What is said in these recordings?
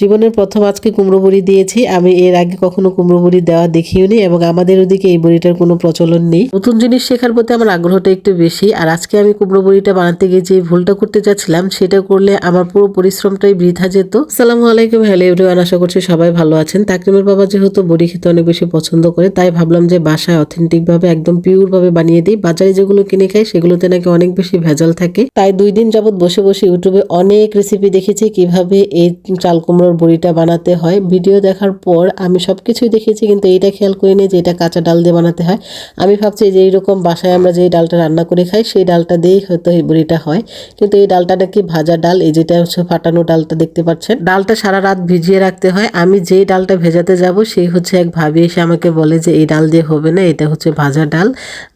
জীবনের প্রথম আজকে কুমড়ো বড়ি দিয়েছি। আমি এর আগে কখনো কুমড়ো বড়ি দেওয়া দেখিওনি এবং আমাদের ওদিকে এই বড়িটার কোনো প্রচলন নেই। নতুন জিনিস শেখার প্রতি আমার আগ্রহটা একটু বেশি। আর আজকে আমি কুমড়ো বড়িটা বানাতে গিয়ে যে ভুলটা করতে যাচ্ছিলাম, সেটা করলে আমার পুরো পরিশ্রমটাই বৃথা যেত। সালাম আলাইকুম, হ্যালো এভরিওয়ান, আশা করছি সবাই ভালো আছেন। তাকরিমের বাবা যেহেতু বড়ি খেতে অনেক বেশি পছন্দ করে, তাই ভাবলাম যে বাসায় অথেন্টিক ভাবে একদম পিওর ভাবে বানিয়ে দিই। বাজারে যেগুলো কিনে খাই, সেগুলোতে নাকি অনেক বেশি ভেজাল থাকে। তাই দুই দিন যাবত বসে বসে ইউটিউবে অনেক রেসিপি দেখেছি, কীভাবে এই চাল কুমড়োর বড়িটা বানাতে হয়। ভিডিও দেখার পর আমি সব কিছুই দেখেছি, কিন্তু এইটা খেয়াল করিনি যে এটা কাঁচা ডাল দিয়ে বানাতে হয়। আমি ভাবছি যে এইরকম বাসায় আমরা যে ডালটা রান্না করে খাই, সেই ডালটা দিয়েই হয়তো এই বড়িটা হয়। কিন্তু এই ডালটা নাকি ভাজা ডাল, এই যেটা হচ্ছে ফাটানো ডালটা দেখতে পাচ্ছেন। ডালটা সারা রাত ভিজিয়ে রাখতে হয়। আমি যেই ডালটা ভেজাতে যাব, সেই হচ্ছে এক ভাবি এসে আমাকে বলে যে, এই ডাল দিয়ে হবে না, এটা হচ্ছে ভাজা ডাল।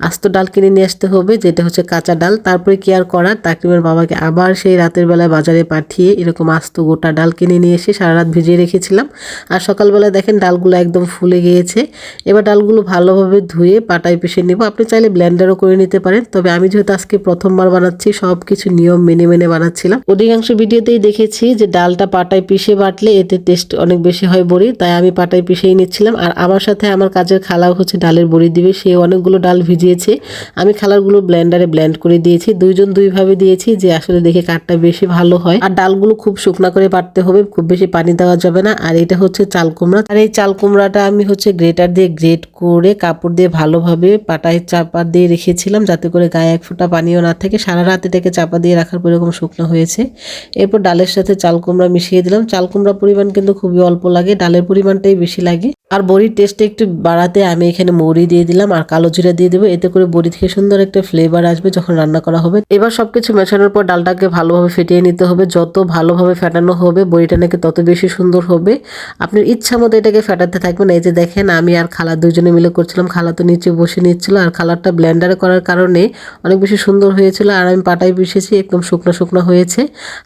আস্ত ডাল কিনে নিয়ে আসতে হবে, যেটা হচ্ছে কাঁচা ডাল। তারপরে কি আর করার? তাকরিমের বাবাকে আবার সেই রাতের বেলায় বাজারে পাঠিয়ে এরকম আস্ত গোটা ডাল কিনে নিয়ে এসে সারা রাত ভিজিয়ে রেখেছিলাম। আর সকালবেলা দেখেন ডালগুলো একদম ফুলে গিয়েছে। এবার ডালগুলো ভালোভাবে ধুয়ে পাটায় পিষে নেব। আপনি চাইলে ব্লেন্ডারও করে নিতে পারেন। তবে আমি যেহেতু আজকে প্রথমবার বানাচ্ছি সব কিছু নিয়ম মেনে মেনে বানাচ্ছিলাম। অধিকাংশ ভিডিওতেই দেখেছি যে ডালটা পাটায় পিষে বাটলে এতে টেস্ট অনেক বেশি হয় বড়ি, তাই আমি পাটায় পিষেই নিচ্ছিলাম। আর আমার সাথে আমার কাজের খালাও হচ্ছে ডালের বড়ি দিবে। সে অনেকগুলো ডাল ভিজিয়েছে। আমি খালারগুলো ব্লেন্ডারে ব্লেন্ড করে দিয়েছি। দুইজন দুইভাবে দিয়েছি যে আসলে দেখে কাঠটা বেশি ভালো হয়। আর ডালগুলো খুব শুকনা করে বাটতে হবে, খুব বেশি পানি দেওয়া যাবে না। আর এটা হচ্ছে চাল কুমড়া। আর এই চাল কুমড়াটা আমি হচ্ছে গ্রেটার দিয়ে গ্রেট করে কাপড় দিয়ে ভালোভাবে পাটায় চাপা দিয়ে রেখেছিলাম যাতে করে গায়ে এক ফোঁটা পানিও না থাকে। সারা রাত এটাকে চাপা দিয়ে রাখার পর এরকম শুকনো হয়েছে। এরপর ডালের সাথে চাল কুমড়া মিশিয়ে দিলাম। চাল কুমড়া পরিমাণ কিন্তু খুবই অল্প লাগে, ডালের পরিমাণটাই বেশি লাগে। আর বড়ির টেস্টটা একটু বাড়াতে আমি এখানে মৌরি দিয়ে দিলাম আর কালো জিরা দিয়ে দেবো। এতে করে বড়ি থেকে সুন্দর একটা ফ্লেভার আসবে যখন রান্না করা হবে। এবার সবকিছু মেশানোর পর ডালটাকে ভালোভাবে ফেটিয়ে নিতে হবে। যত ভালোভাবে ফেটানো হবে, বড়িটা নাকি তত বেশি সুন্দর হবে। আপনার ইচ্ছা মতো এটাকে ফেটাতে থাকবেন। এই যে দেখেন, আমি আর খালা দুজনে মিলে করছিলাম। খালা তো নিচে বসে নিচ্ছিল আর খালারটা ব্লেন্ডারে করার কারণে অনেক বেশি সুন্দর হয়েছিল আর আমি পাটায় পিষেছি একদম শুকনো শুকনো হয়েছে।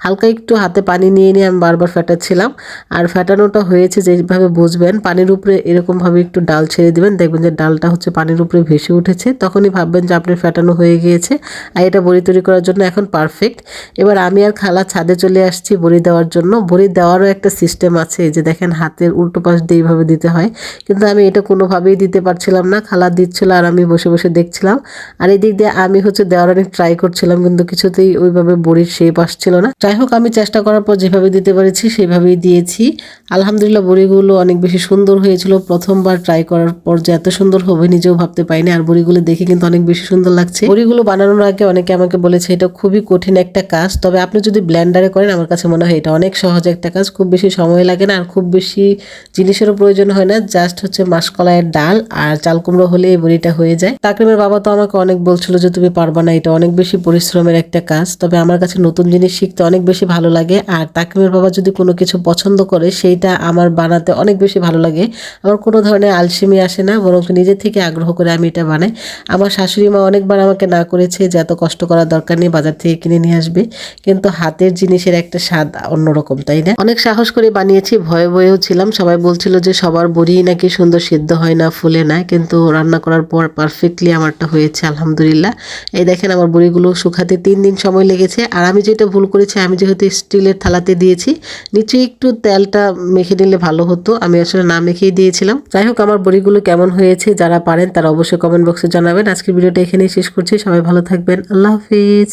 হালকা একটু হাতে পানি নিয়ে নিয়ে আমি বারবার ফেটাচ্ছিলাম। আর ফেটানোটা হয়েছে যেভাবে বুঝবেন, পানির উপরে এরকমভাবে একটু ডাল ছেড়ে দিবেন। দেখবেন যে ডালটা হচ্ছে পানির উপরে ভেসে উঠেছে। তখনই ভাববেন যে আপনার ফেটানো হয়ে গিয়েছে। আর এটা বড়ি তৈরি করার জন্য এখন পারফেক্ট এবার আমি আর খালা ছাদে চলে আসছি বড়ি দেওয়ার জন্য। বড়ি দেওয়ারও একটা সিস্টেম আছে এই যে দেখেন হাতের উল্টো পাশ দিয়ে এইভাবে দিতে হয়। কিন্তু আমি এটা কোনোভাবেই দিতে পারছিলাম না, খালা দিচ্ছিল আর আমি বসে বসে দেখছিলাম। আর এই দিক দিয়ে আমি হচ্ছে দেওয়ার অনেক ট্রাই করছিলাম, কিন্তু কিছুতেই ওইভাবে বড়ির শেপ আসছিল না। যাই হোক, আমি চেষ্টা করার পর যেভাবে দিতে পেরেছি সেভাবেই দিয়েছি। আলহামদুলিল্লাহ বড়িগুলো অনেক বেশি সুন্দর হয়েছিল। প্রথমবার ট্রাই করার পর যে এত সুন্দর হবে নিজেও ভাবতে পাইনি আর বড়িগুলো দেখে কিন্তু অনেক বেশি সুন্দর লাগছে। বড়িগুলো বানানোর আগে অনেকে আমাকে বলেছে, এটা খুবই কঠিন একটা কাজ। তবে আপনি যদি ব্ল্যান্ডারে করেন, আমার কাছে মনে হয় এটা অনেক সহজ একটা কাজ। খুব বেশি সময় লাগে না আর খুব বেশি জিনিসেরও প্রয়োজন হয় না। জাস্ট হচ্ছে মাসকলাইয়ের ডাল আর চাল কুমড়ো হলে এই বড়িটা হয়ে যায়। তাকরিমের বাবা তো আমাকে অনেক বলছিল যে, তুমি পারবা না, এটা অনেক বেশি পরিশ্রমের একটা কাজ। তবে আমার কাছে নতুন জিনিস শিখতে অনেক বেশি ভালো লাগে আর তাকরিমের বাবা যদি কোনো কিছু পছন্দ করে, সেইটা আমার বানাতে অনেক বেশি ভালো লাগে। আমার কোনো ধরনের আলসেমি আসে না, বরং নিজে থেকে আগ্রহ করে আমি এটা বানাই। আমার শাশুড়ি মা অনেকবার আমাকে না করেছে যে, এত কষ্ট করার দরকার নেই, বাজার থেকে কিনে নিয়ে আসবে। কিন্তু হাতের জিনিসের একটা স্বাদ অন্যরকম, তাই না? অনেক সাহস করে বানিয়েছি, ভয়ে ভয়েও ছিলাম। সবাই বলছিল যে সবার বড়ি নাকি সুন্দর সিদ্ধ হয় না, ফুলে না, কিন্তু রান্না করার পর পারফেক্টলি আমারটা হয়েছে, আলহামদুলিল্লাহ। এই দেখেন আমার বড়িগুলো শুকাতে তিন দিন সময় লেগেছে, আর আমি যেটা ভুল করেছি, আমি যেহেতু স্টিলের থালাতে দিয়েছি নিচে একটু তেলটা মেখে নিলে ভালো হতো, আমি আসলে না মেখেই দিয়েছিলাম। যাই হোক, আমার বড়িগুলো কেমন হয়েছে, যারা পারেন তারা অবশ্যই কমেন্ট বক্সে জানাবেন। আজকের ভিডিওটা এখানেই শেষ করছি, সবাই ভালো থাকবেন, আল্লাহ হাফিজ।